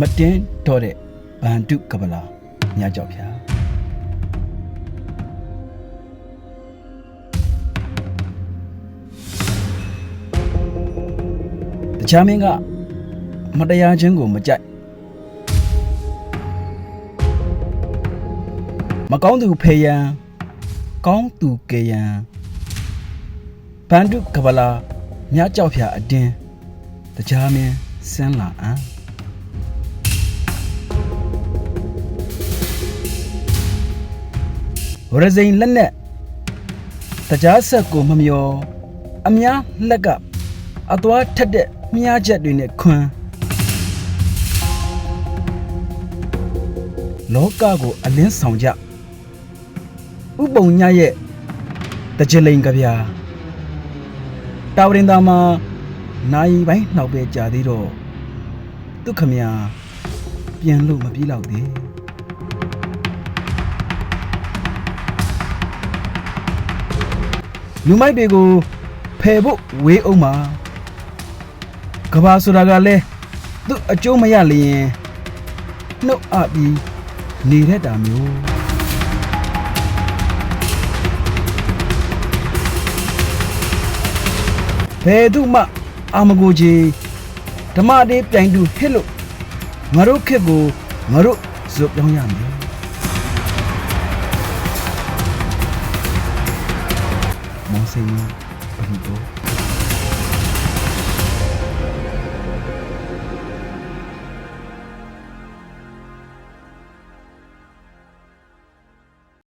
မတင်းတော့တဲ့ဗန္ဓုကပလာညကြောက်ဖျားတခြားမင်းကမတရားခြင်းကိုမကြိုက်မကောင်းသူဖေယံကောင်းသူကေယံဗန္ဓုကပလာညကြောက်ဖျားအတင်းတခြားမင်းစမ်းလာအံ့ ဝရဇိန်လက်နဲ့တကြားဆက်ကိုမမျောအများလက်ကအသွားထက်တဲ့မြားချက်တွေနဲ့ခွန်းလောကကိုအလင်းဆောင်ကြဥပုံညရဲ့တကြလိန်ကဗျာတာဝရင်သားမှာနိုင်ပိုင်းနှောက်ပဲကြာသေးတော့ဒုက္ခမပြန်လို့မပြေးတော့သေး လူမိုက်တွေကိုဖယ်ဖို့ဝေးအောင်ပါကဘာဆိုတာကလည်းသူ့အကျိုးမရလျင်နှုတ်အပ်ပြီးနေရတာမျိုးဘယ်သူမှအာမကိုကြီးဓမ္မတေးပြိုင်သူဟစ်လို့ငါတို့ခက်ကိုငါတို့ဇွတ်ပြောင်းရမယ် မောင်စိန်ပရိဘော